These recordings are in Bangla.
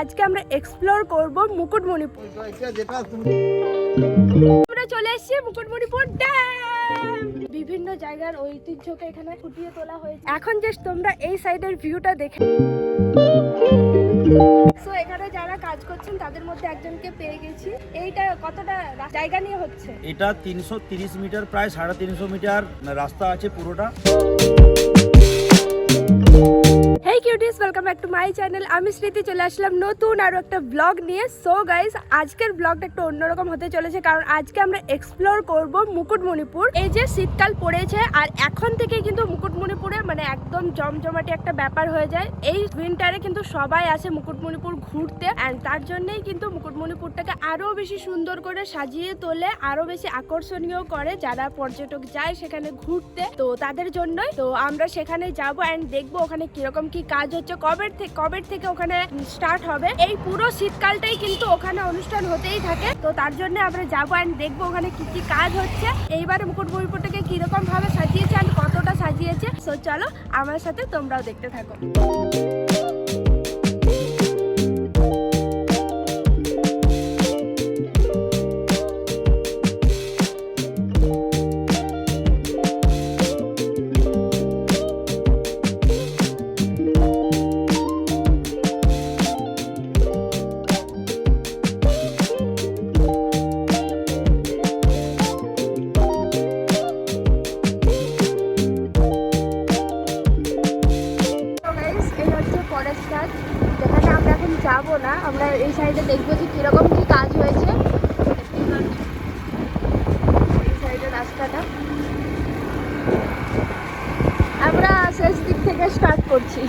আজকে আমরা এক্সপ্লোর করব মুকুটমণিপুর। আমরা চলে এসেছি মুকুটমণিপুর ড্যাম বিভিন্ন জায়গার ঐতিহ্যকে এখানে ফুটিয়ে তোলা হয়েছে। এখন জাস্ট তোমরা এই সাইডের ভিউটা দেখে সো এখানে যারা কাজ করছেন তাদের মধ্যে একজনকে পেয়ে গেছি। এইটা কতটা জায়গা নিয়ে হচ্ছে? এটা তিনশো তিরিশ মিটার প্রায় সাড়ে তিনশো মিটার রাস্তা আছে পুরোটা। Hey cuties welcome back to my channel আমি স্মৃতি, চলে আসলাম নতুন আরও একটা ব্লগ নিয়ে। সো গাইস আজকের ব্লগটা একটু অন্যরকম হতে চলেছে, কারণ আজকে আমরা এক্সপ্লোর করব মুকুটমণিপুর। এই যে শীতকাল পড়েছে, আর এখন থেকে কিন্তু মুকুটমণিপুরে মানে একদম জমজমাটি একটা ব্যাপার হয়ে যায়। এই উইন্টারে কিন্তু সবাই আসে মুকুটমণিপুর ঘুরতে অ্যান্ড তার জন্যই কিন্তু মুকুটমণিপুরটাকে আরও বেশি সুন্দর করে সাজিয়ে তোলে আরও বেশি আকর্ষণীয় করে যারা পর্যটক যায় সেখানে ঘুরতে। তো তাদের জন্যই, তো আমরা সেখানে যাব অ্যান্ড দেখব ওখানে কীরকম কি কাজ হচ্ছে কবে থেকে কবে থেকে ওখানে স্টার্ট হবে? এই পুরো শীতকালটাই কিন্তু ওখানে অনুষ্ঠান হতেই থাকে। তো তার জন্য আমরা যাব অ্যান্ড দেখব ওখানে কি কি কাজ হচ্ছে। এইবারে মুকুটমণিপুরটাকে কীরকম ভাবে সাজিয়েছে অ্যান্ড কতটা সাজিয়েছে। সো চলো, আমার সাথে তোমরাও দেখতে থাকো। যাব না। আমরা এই সাইডে দেখব যে কীরকম কী কাজ হয়েছে। এই সাইডে রাস্তাটা। আমরা শেষ দিক থেকে স্টার্ট করছি।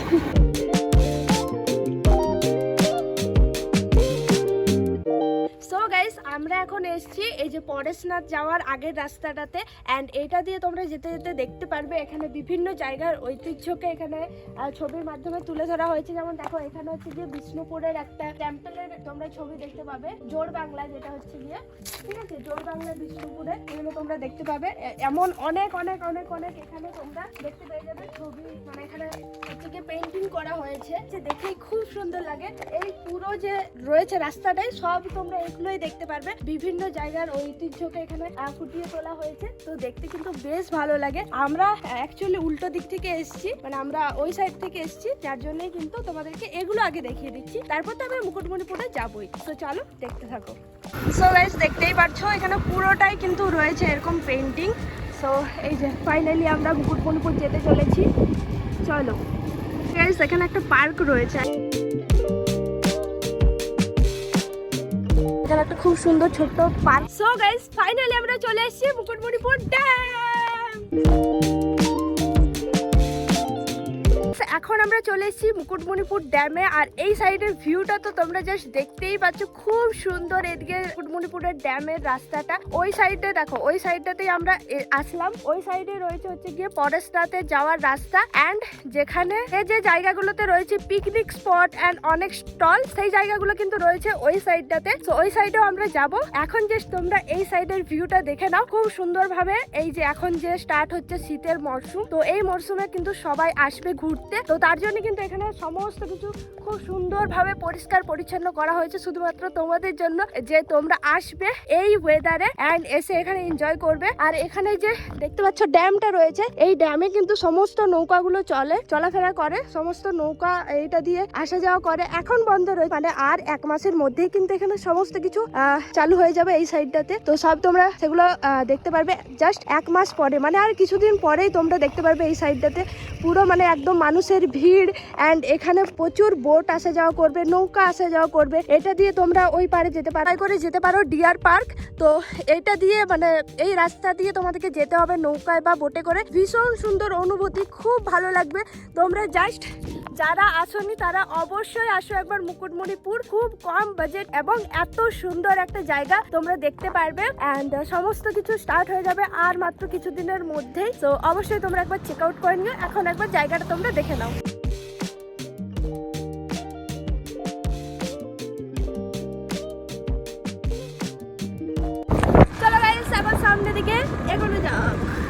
এখন এসেছি, এই যে পরেশনাথ যাওয়ার আগের রাস্তাটাতে অ্যান্ড এটা দিয়ে তোমরা যেতে যেতে দেখতে পারবে এখানে বিভিন্ন জায়গার ঐতিহ্যকে এখানে ছবির মাধ্যমে তুলে ধরা হয়েছে। যেমন দেখো, এখানে হচ্ছে যে বিষ্ণুপুরের একটা টেম্পলের তোমরা ছবি দেখতে পাবে, জোর বাংলা যেটা হচ্ছে গিয়ে, ঠিক আছে? জোর বাংলা বিষ্ণুপুরে এখানে তোমরা দেখতে পাবে। এমন অনেক অনেক অনেক অনেক এখানে তোমরা দেখতে পেয়ে যাবে ছবি মানে এখানে হচ্ছে গিয়ে পেন্টিং করা হয়েছে। যে দেখেই খুব সুন্দর লাগে। এই পুরো যে রয়েছে রাস্তাটাই সব তোমরা এগুলোই দেখতে পারবে। বিভিন্ন জায়গার ঐতিহ্যকে এখানে ফুটিয়ে তোলা হয়েছে। তো দেখতে কিন্তু বেশ ভালো লাগে। আমরা অ্যাকচুয়ালি উল্টো দিক থেকে এসেছি। মানে আমরা ওই সাইড থেকে এসেছি। যার জন্যই কিন্তু তোমাদেরকে এগুলো আগে দেখিয়ে দিচ্ছি। তারপর তো আমরা মুকুটমণিপুরে যাবই। তো চলো, দেখতে থাকো। সো গাইস দেখতেই পাচ্ছো, এখানে পুরোটাই কিন্তু রয়েছে এরকম পেন্টিং সো এই যে ফাইনালি আমরা মুকুটমণিপুর যেতে চলেছি। চলো। গাইস এখানে একটা পার্ক রয়েছে। এখানে একটা খুব সুন্দর ছোট্ট পার্ক। সো গাইস ফাইনালি আমরা চলে এসেছি মুকুটমণিপুর ড্যাম এখন আমরা চলে এসেছি মুকুটমণিপুর ড্যামে, আর এই সাইডের ভিউটা তো তোমরা জাস্ট দেখতেই পাচ্ছ। খুব সুন্দর এদিকে মুকুটমণিপুরের ড্যামের রাস্তাটা। ওই সাইডে দেখো, ওই সাইডটাতেই আমরা আসলাম। ওই সাইডে রয়েছে হচ্ছে গিয়ে পরেশনাথে যাওয়ার রাস্তা। অ্যান্ড যেখানে যে জায়গাগুলোতে রয়েছে পিকনিক স্পট অ্যান্ড অনেক স্টল সেই জায়গাগুলো কিন্তু রয়েছে ওই সাইডটাতে। তো ওই সাইডেও আমরা যাব। এখন যে তোমরা এই সাইডের ভিউটা দেখে নাও। খুব সুন্দরভাবে এই যে এখন যে স্টার্ট হচ্ছে শীতের মরশুম তো এই মরশুমে কিন্তু সবাই আসবে ঘুরতে। তো তার জন্য কিন্তু এখানে সমস্ত কিছু খুব সুন্দরভাবে পরিষ্কার পরিচ্ছন্ন করা হয়েছে। শুধুমাত্র তোমাদের জন্য যে তোমরা আসবে এই ওয়েদারে অ্যান্ড এসে এখানে এনজয় করবে। আর এখানে যে দেখতে পাচ্ছ ড্যামটা রয়েছে, এই ড্যামে কিন্তু সমস্ত নৌকাগুলো চলে, চলাফেরা করে। সমস্ত নৌকা এইটা দিয়ে আসা যাওয়া করে। এখন বন্ধ রয়েছে মানে আর এক মাসের মধ্যেই কিন্তু এখানে সমস্ত কিছু চালু হয়ে যাবে এই সাইডটাতে তো সব তোমরা সেগুলো দেখতে পারবে জাস্ট এক মাস পরে। মানে আর কিছুদিন পরেই তোমরা দেখতে পারবে এই সাইডটাতে পুরো মানে একদম মানুষের ভিড় অ্যান্ড এখানে প্রচুর বোট আসা যাওয়া করবে, নৌকা আসা যাওয়া করবে। এটা দিয়ে তোমরা ওই পারে যেতে পারো। করে যেতে পারো ডিয়ার পার্ক তো এটা দিয়ে মানে এই রাস্তা দিয়ে তোমাদেরকে যেতে হবে নৌকায় বা বোটে করে। ভীষণ সুন্দর অনুভূতি, খুব ভালো লাগবে। তোমরা জাস্ট যারা আসনি, তারা অবশ্যই আসো একবার মুকুটমণিপুর। খুব কম বাজেট এবং এত সুন্দর একটা জায়গা তোমরা দেখতে পারবে। অ্যান্ড সমস্ত কিছু স্টার্ট হয়ে যাবে আর মাত্র কিছুদিনের মধ্যেই। তো অবশ্যই তোমরা একবার চেক আউট করে নিও। এখন একবার জায়গাটা তোমরা দেখে নাও। চলো গাইস আবার সামনের দিকে এগোনো যাক।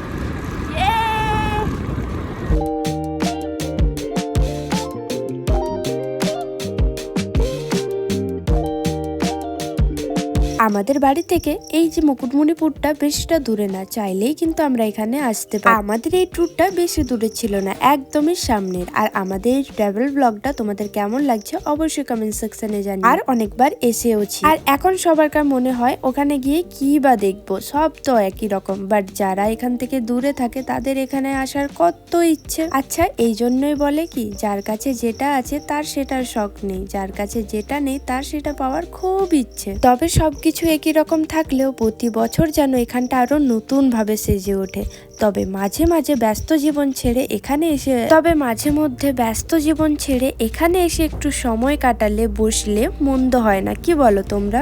আমাদের বাড়ি থেকে এই যে মুকুটমণিপুরটা বেশিটা দূরে না চাইলেই কিন্তু আমরা এখানে আসতে পারি। আমাদের এই ট্যুরটা বেশি দূরে ছিল না একদমই সামনের। আর আমাদের এই ট্রাভেল ব্লগটা তোমাদের কেমন লাগছে অবশ্যই কমেন্ট সেকশনে জানি আর অনেকবার এসেওছি। আর এখন সবারকার মনে হয় ওখানে গিয়ে কি বা দেখব সব তো একই রকম। বাট যারা এখান থেকে দূরে থাকে তাদের এখানে আসার কত ইচ্ছে। আচ্ছা এই জন্যই বলে কি যার কাছে যেটা আছে তার সেটার শখ নেই যার কাছে যেটা নেই তার সেটা পাওয়ার খুব ইচ্ছে। তবে সবকিছু একই রকম থাকলেও প্রতি বছর যেন এখানটা আরও নতুন ভাবে সেজে ওঠে। তবে মাঝে মাঝে ব্যস্ত জীবন ছেড়ে এখানে এসে তবে মাঝে মধ্যে ব্যস্ত জীবন ছেড়ে এখানে এসে একটু সময় কাটালে, বসলে মন্দ হয় না। কি বলো তোমরা?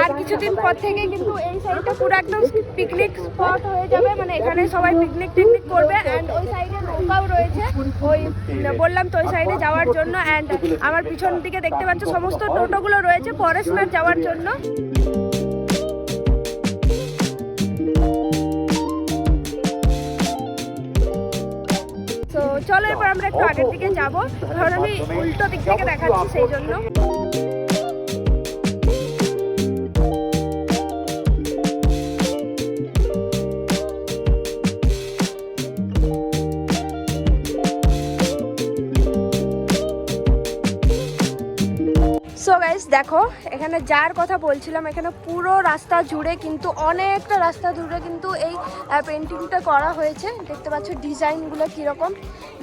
আর কিছুদিন পর থেকে কিন্তু এই সাইডটা পুরো একদম পিকনিক স্পট হয়ে যাবে। মানে এখানে সবাই পিকনিক টিকনিক করবে এন্ড ওই সাইডে নৌকাও রয়েছে। ওই বললাম তো ওই সাইডে যাওয়ার জন্য এন্ড আমার পিছন দিকে দেখতে পাচ্ছ সমস্ত টোটোগুলো রয়েছে ফরেস্টনার যাওয়ার জন্য। চলো এরপর আমরা একটু আগের দিকে যাব। কারণ আমি উল্টো দিক থেকে দেখাচ্ছি সেই জন্য। দেখো, এখানে যার কথা বলছিলাম, এখানে পুরো রাস্তা জুড়ে কিন্তু, অনেকটা রাস্তা জুড়ে কিন্তু এই পেন্টিংটা করা হয়েছে। দেখতে পাচ্ছ ডিজাইনগুলো কীরকম।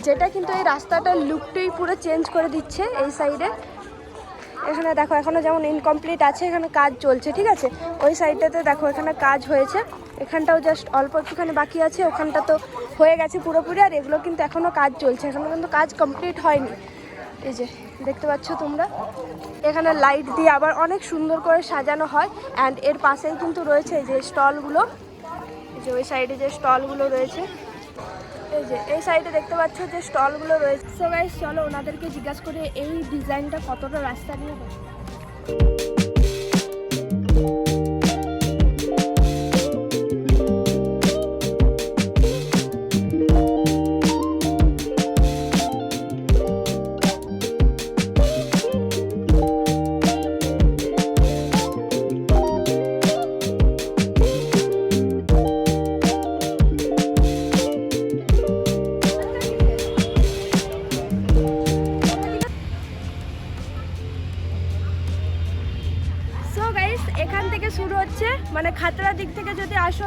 যেটা কিন্তু এই রাস্তাটার লুকটাই পুরো চেঞ্জ করে দিচ্ছে এই সাইডে এখানে দেখো, এখনও যেমন ইনকমপ্লিট আছে, এখানে কাজ চলছে, ঠিক আছে? ওই সাইডটাতে দেখো, এখানে কাজ হয়েছে। এখানটাও জাস্ট অল্প একটুখানি বাকি আছে, ওখানটা তো হয়ে গেছে পুরোপুরি, আর এগুলো কিন্তু এখনও কাজ চলছে। এখনও কিন্তু কাজ কমপ্লিট হয়নি। এই যে দেখতে পাচ্ছ তোমরা? এখানে লাইট দিয়ে আবার অনেক সুন্দর করে সাজানো হয় অ্যান্ড এর পাশেই কিন্তু রয়েছে যে স্টলগুলো যে ওই সাইডে যে স্টলগুলো রয়েছে। এই যে এই সাইডে দেখতে পাচ্ছ যে স্টলগুলো রয়েছে। সো চলো ওনাদেরকে জিজ্ঞাসা করে, এই ডিজাইনটা কতটা রাস্তা নিয়ে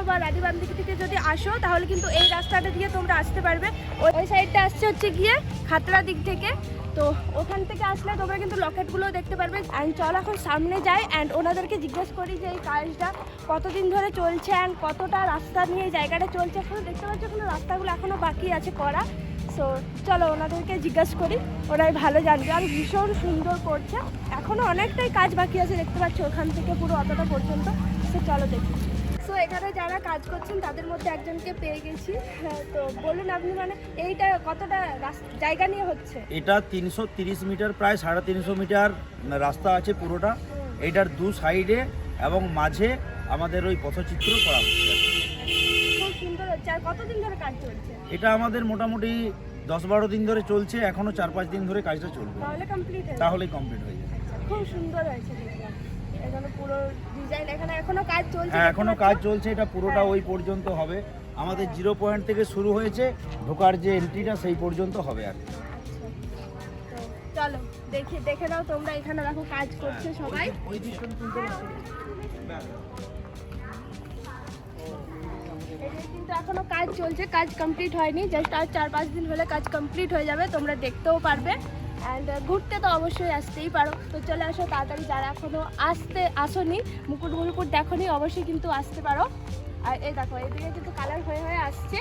বা রানীবান দিক থেকে যদি আসো, তাহলে কিন্তু এই রাস্তাটা দিয়ে তোমরা আসতে পারবে। ওই- সাইডটা আসছে হচ্ছে গিয়ে খাতড়া দিক থেকে। তো ওখান থেকে আসলে তোমরা কিন্তু লকেটগুলো দেখতে পারবে। অ্যান্ড চল এখন সামনে যাই অ্যান্ড ওনাদেরকে জিজ্ঞেস করি যে এই কাজটা কতদিন ধরে চলছে অ্যান্ড কতটা রাস্তা নিয়ে এই জায়গাটা চলছে। এখনও দেখতে পাচ্ছ এখনও রাস্তাগুলো এখনও বাকি আছে করা। সো চলো ওনাদেরকে জিজ্ঞাসা করি, ওরাই ভালো জানবে। আর ভীষণ সুন্দর করছে। এখনও অনেকটাই কাজ বাকি আছে, দেখতে পাচ্ছ ওখান থেকে পুরো অতটা পর্যন্ত। সে চলো দেখি। সো এখানে যারা কাজ করছেন তাদের মধ্যে একজনকে পেয়ে গেছি। হ্যাঁ, তো বলুন আপনি মানে এইটা কতটা জায়গা নিয়ে হচ্ছে? এটা তিনশো তিরিশ মিটার প্রায় সাড়ে তিনশো মিটার রাস্তা আছে পুরোটা। এইটার দু সাইডে এবং মাঝে আমাদের ওই পথচিত্র করা হচ্ছে। খুব সুন্দর হচ্ছে। আর কতদিন ধরে কাজ চলছে? এটা আমাদের মোটামুটি দশ বারো দিন ধরে চলছে। এখনও চার পাঁচ দিন ধরে কাজটা চলবে। তাহলে কমপ্লিট হয়ে যাবে। হয়ে আচ্ছা, খুব সুন্দর হয়েছে এখানে পুরো ডিজাইন এখানে এখনও কাজ চলছে হ্যাঁ এখনও কাজ চলছে এটা পুরোটা হ্যাঁ। ওই পর্যন্ত হবে আমাদের জিরো পয়েন্ট থেকে শুরু হয়েছে ঢোকার যে এন্ট্রিটা সেই পর্যন্ত হবে আর। আচ্ছা। চলো দেখে দেখে নাও তোমরা এখানে দেখো কাজ করছে সবাই ওই পারছ? এটার কিন্তু এখনও কাজ চলছে কাজ কমপ্লিট হয়নি জাস্ট আর চার পাঁচ দিন হলে কাজ কমপ্লিট হয়ে যাবে তোমরা দেখতেও পারবে অ্যান্ড ঘুরতে তো অবশ্যই আসতেই পারো। তো চলে আসো তাড়াতাড়ি যারা এখনও আসতে আসোনি দেখো নি অবশ্যই কিন্তু আসতে পারো। আর এই দেখো এদিকে কিন্তু কালার হয়ে হয়ে আসছে।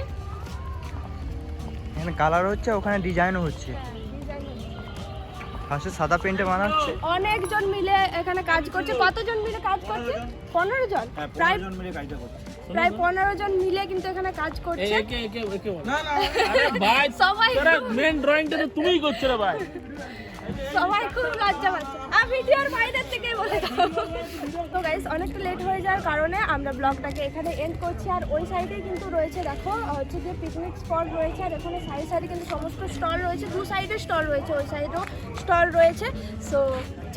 এখানে কালার হচ্ছে ওখানে ডিজাইনও হচ্ছে। হ্যাঁ, ফার্স্টে সাদা পেন্টে বানাচ্ছে। অনেকজন মিলে এখানে কাজ করছে। কতজন মিলে কাজ করছে? পনেরো জন? হ্যাঁ প্রায় জন মিলে কাজটা করছে। প্রায় পনেরো জন মিলে কিন্তু এখানে কাজ করছে। একে একে একে না না ভাই সবাই মেন ড্রয়িংটা তো তুমিই করছ রে ভাই। সবাই খুব লজ্জা পাচ্ছে। ভিডিওর বাইরের থেকে বলে দাও। তো গাইস অনেকটা লেট হয়ে যাওয়ার কারণে আমরা ব্লগটাকে এখানে এন্ড করছি। আর ওই সাইডে কিন্তু রয়েছে, দেখো, হচ্ছে যে পিকনিক স্পট রয়েছে। আর এখানে সাইড সাইডে কিন্তু সমস্ত স্টল রয়েছে। দু সাইডে স্টল রয়েছে, ওই সাইডেও স্টল রয়েছে। সো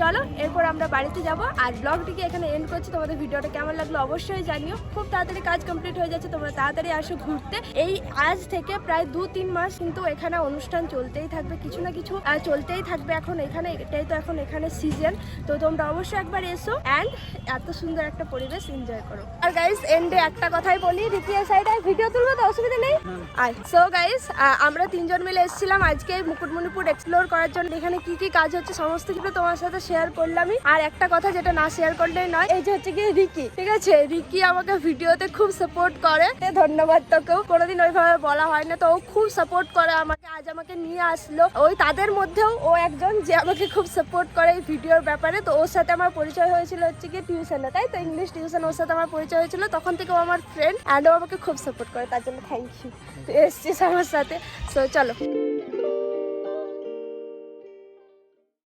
চলো, এরপর আমরা বাড়িতে যাব। আর ব্লগটিকে এখানে এন্ড করছি। তোমাদের ভিডিওটা কেমন লাগল অবশ্যই জানিও। খুব তাড়াতাড়ি কাজ কমপ্লিট হয়ে যাচ্ছে। তোমরা তাড়াতাড়ি আসো ঘুরতে। এই আজ থেকে প্রায় দু তিন মাস কিন্তু এখানে অনুষ্ঠান চলতেই থাকবে। কিছু না কিছু চলতেই থাকবে এখন। এখানে, এটাই তো এখন এখানে সিজন তো তোমরা অবশ্যই একবার এসো অ্যান্ড এত সুন্দর একটা পরিবেশ এনজয় করো। আর গাইস এন্ডে একটা কথাই বলি দ্বিতীয় সাইডে ভিডিও তুলবো তো? অসুবিধা নেই? আর সো গাইস আমরা তিনজন মিলে এসেছিলাম আজকে মুকুটমণিপুর এক্সপ্লোর করার জন্য। এখানে কি কি কাজ হচ্ছে সমস্ত কিছু তোমার সাথে শেয়ার করলামই। আর একটা কথা যেটা না শেয়ার করলেই নয় এই যে হচ্ছে কি রিকি। ঠিক আছে? রিকি আমাকে ভিডিওতে খুব সাপোর্ট করে। ধন্যবাদ তোকেও। কোনোদিন ওইভাবে বলা হয় না তো ও খুব সাপোর্ট করে আমাকে। আজ আমাকে নিয়ে আসলো। ওই তাদের মধ্যেও ও একজন যে আমাকে খুব সাপোর্ট করে এই ভিডিওর ব্যাপারে, তো ওর সাথে আমার পরিচয় হয়েছিল হচ্ছে কি টিউশনে, তাই তো? ইংলিশ টিউশন ওর সাথে আমার পরিচয় হয়েছিল। তখন থেকে ও আমার ফ্রেন্ড অ্যান্ড ও আমাকে খুব সাপোর্ট করে, তার জন্য থ্যাংক ইউ এসছিস আমার সাথে। সো চলো।